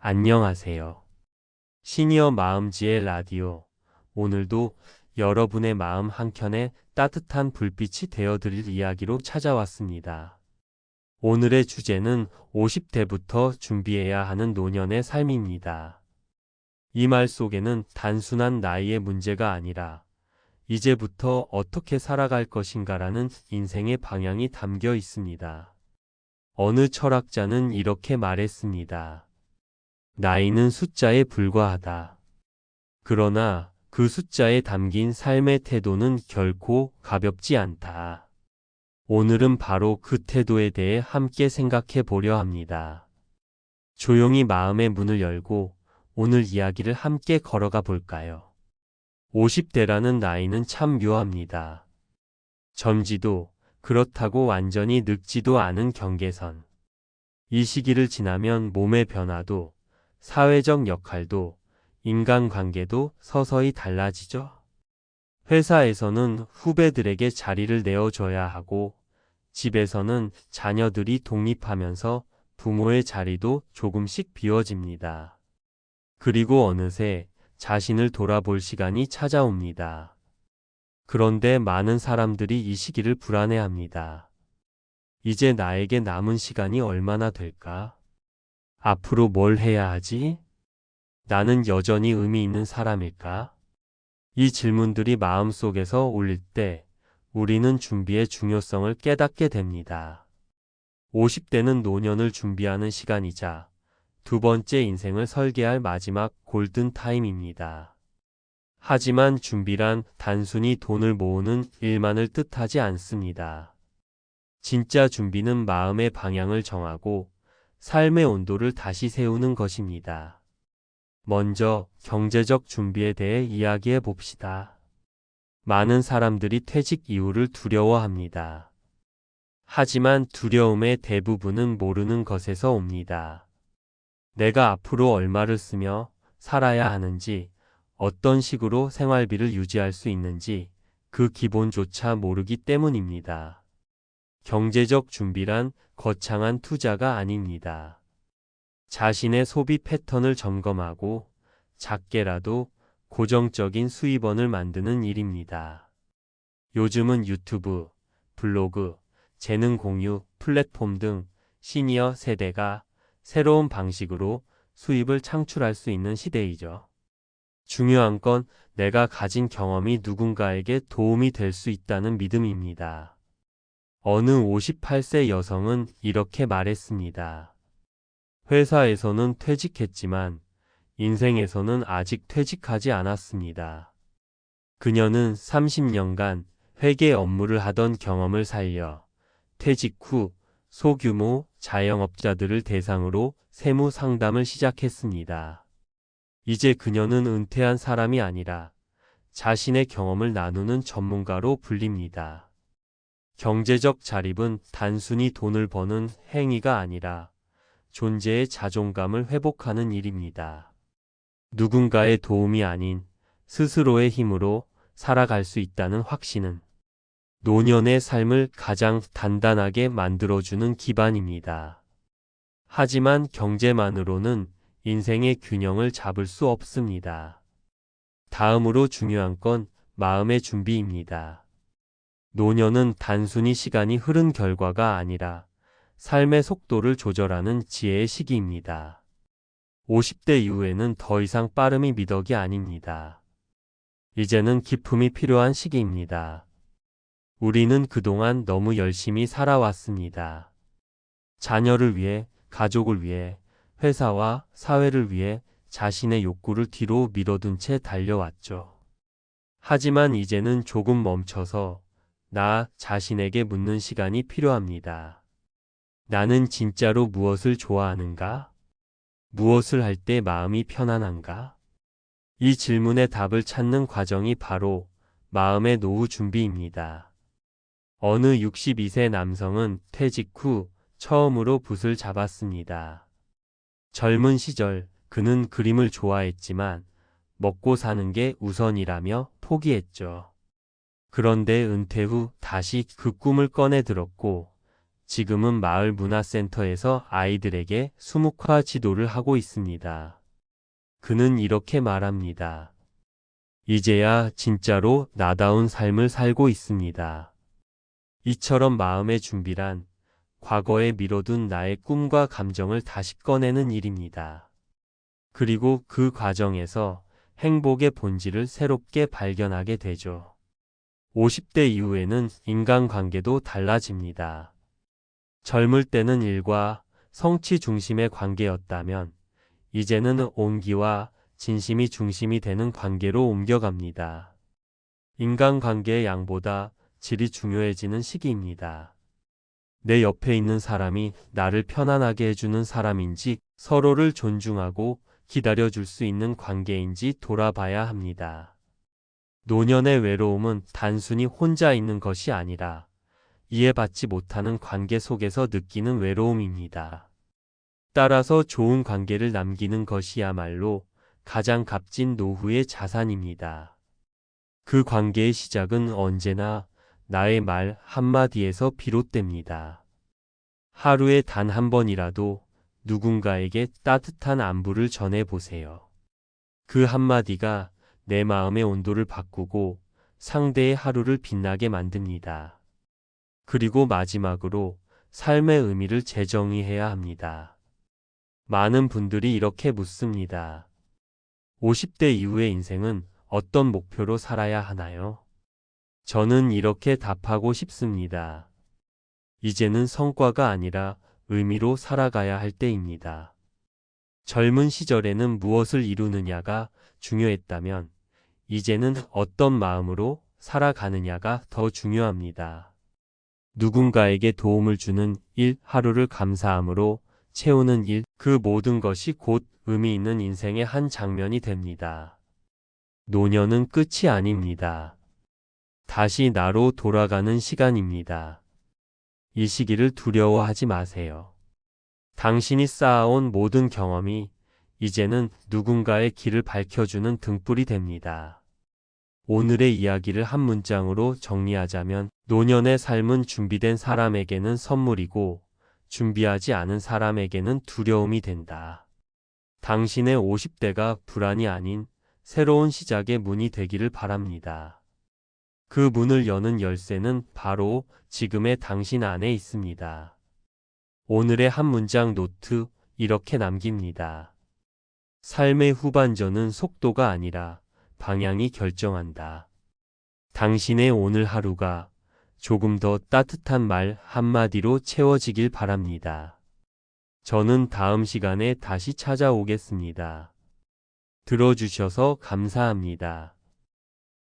안녕하세요. 시니어 마음지의 라디오. 오늘도 여러분의 마음 한켠에 따뜻한 불빛이 되어드릴 이야기로 찾아왔습니다. 오늘의 주제는 50대부터 준비해야 하는 노년의 삶입니다. 이 말 속에는 단순한 나이의 문제가 아니라 이제부터 어떻게 살아갈 것인가라는 인생의 방향이 담겨 있습니다. 어느 철학자는 이렇게 말했습니다. 나이는 숫자에 불과하다. 그러나 그 숫자에 담긴 삶의 태도는 결코 가볍지 않다. 오늘은 바로 그 태도에 대해 함께 생각해 보려 합니다. 조용히 마음의 문을 열고 오늘 이야기를 함께 걸어가 볼까요? 50대라는 나이는 참 묘합니다. 젊지도 그렇다고 완전히 늙지도 않은 경계선. 이 시기를 지나면 몸의 변화도 사회적 역할도 인간관계도 서서히 달라지죠. 회사에서는 후배들에게 자리를 내어줘야 하고 집에서는 자녀들이 독립하면서 부모의 자리도 조금씩 비워집니다. 그리고 어느새 자신을 돌아볼 시간이 찾아옵니다. 그런데 많은 사람들이 이 시기를 불안해합니다. 이제 나에게 남은 시간이 얼마나 될까? 앞으로 뭘 해야 하지? 나는 여전히 의미 있는 사람일까? 이 질문들이 마음속에서 올릴 때 우리는 준비의 중요성을 깨닫게 됩니다. 50대는 노년을 준비하는 시간이자 두 번째 인생을 설계할 마지막 골든 타임입니다. 하지만 준비란 단순히 돈을 모으는 일만을 뜻하지 않습니다. 진짜 준비는 마음의 방향을 정하고 삶의 온도를 다시 세우는 것입니다. 먼저 경제적 준비에 대해 이야기해 봅시다. 많은 사람들이 퇴직 이후를 두려워합니다. 하지만 두려움의 대부분은 모르는 것에서 옵니다. 내가 앞으로 얼마를 쓰며 살아야 하는지, 어떤 식으로 생활비를 유지할 수 있는지 그 기본조차 모르기 때문입니다. 경제적 준비란 거창한 투자가 아닙니다. 자신의 소비 패턴을 점검하고 작게라도 고정적인 수입원을 만드는 일입니다. 요즘은 유튜브, 블로그, 재능 공유, 플랫폼 등 시니어 세대가 새로운 방식으로 수입을 창출할 수 있는 시대이죠. 중요한 건 내가 가진 경험이 누군가에게 도움이 될 수 있다는 믿음입니다. 어느 58세 여성은 이렇게 말했습니다. 회사에서는 퇴직했지만 인생에서는 아직 퇴직하지 않았습니다. 그녀는 30년간 회계 업무를 하던 경험을 살려 퇴직 후 소규모 자영업자들을 대상으로 세무 상담을 시작했습니다. 이제 그녀는 은퇴한 사람이 아니라 자신의 경험을 나누는 전문가로 불립니다. 경제적 자립은 단순히 돈을 버는 행위가 아니라 존재의 자존감을 회복하는 일입니다. 누군가의 도움이 아닌 스스로의 힘으로 살아갈 수 있다는 확신은 노년의 삶을 가장 단단하게 만들어주는 기반입니다. 하지만 경제만으로는 인생의 균형을 잡을 수 없습니다. 다음으로 중요한 건 마음의 준비입니다. 노년은 단순히 시간이 흐른 결과가 아니라 삶의 속도를 조절하는 지혜의 시기입니다. 50대 이후에는 더 이상 빠름이 미덕이 아닙니다. 이제는 기품이 필요한 시기입니다. 우리는 그동안 너무 열심히 살아왔습니다. 자녀를 위해, 가족을 위해, 회사와 사회를 위해 자신의 욕구를 뒤로 밀어둔 채 달려왔죠. 하지만 이제는 조금 멈춰서 나 자신에게 묻는 시간이 필요합니다. 나는 진짜로 무엇을 좋아하는가? 무엇을 할 때 마음이 편안한가? 이 질문의 답을 찾는 과정이 바로 마음의 노후 준비입니다. 어느 62세 남성은 퇴직 후 처음으로 붓을 잡았습니다. 젊은 시절 그는 그림을 좋아했지만 먹고 사는 게 우선이라며 포기했죠. 그런데 은퇴 후 다시 그 꿈을 꺼내 들었고 지금은 마을 문화센터에서 아이들에게 수묵화 지도를 하고 있습니다. 그는 이렇게 말합니다. 이제야 진짜로 나다운 삶을 살고 있습니다. 이처럼 마음의 준비란 과거에 미뤄둔 나의 꿈과 감정을 다시 꺼내는 일입니다. 그리고 그 과정에서 행복의 본질을 새롭게 발견하게 되죠. 50대 이후에는 인간관계도 달라집니다. 젊을 때는 일과 성취 중심의 관계였다면 이제는 온기와 진심이 중심이 되는 관계로 옮겨갑니다. 인간관계의 양보다 질이 중요해지는 시기입니다. 내 옆에 있는 사람이 나를 편안하게 해주는 사람인지 서로를 존중하고 기다려줄 수 있는 관계인지 돌아봐야 합니다. 노년의 외로움은 단순히 혼자 있는 것이 아니라 이해받지 못하는 관계 속에서 느끼는 외로움입니다. 따라서 좋은 관계를 남기는 것이야말로 가장 값진 노후의 자산입니다. 그 관계의 시작은 언제나 나의 말 한마디에서 비롯됩니다. 하루에 단 한 번이라도 누군가에게 따뜻한 안부를 전해 보세요. 그 한마디가 내 마음의 온도를 바꾸고 상대의 하루를 빛나게 만듭니다. 그리고 마지막으로 삶의 의미를 재정의해야 합니다. 많은 분들이 이렇게 묻습니다. 50대 이후의 인생은 어떤 목표로 살아야 하나요? 저는 이렇게 답하고 싶습니다. 이제는 성과가 아니라 의미로 살아가야 할 때입니다. 젊은 시절에는 무엇을 이루느냐가 중요했다면 이제는 어떤 마음으로 살아가느냐가 더 중요합니다. 누군가에게 도움을 주는 일, 하루를 감사함으로 채우는 일, 그 모든 것이 곧 의미 있는 인생의 한 장면이 됩니다. 노년은 끝이 아닙니다. 다시 나로 돌아가는 시간입니다. 이 시기를 두려워하지 마세요. 당신이 쌓아온 모든 경험이 이제는 누군가의 길을 밝혀주는 등불이 됩니다. 오늘의 이야기를 한 문장으로 정리하자면 노년의 삶은 준비된 사람에게는 선물이고 준비하지 않은 사람에게는 두려움이 된다. 당신의 50대가 불안이 아닌 새로운 시작의 문이 되기를 바랍니다. 그 문을 여는 열쇠는 바로 지금의 당신 안에 있습니다. 오늘의 한 문장 노트 이렇게 남깁니다. 삶의 후반전은 속도가 아니라 방향이 결정한다. 당신의 오늘 하루가 조금 더 따뜻한 말 한마디로 채워지길 바랍니다. 저는 다음 시간에 다시 찾아오겠습니다. 들어주셔서 감사합니다.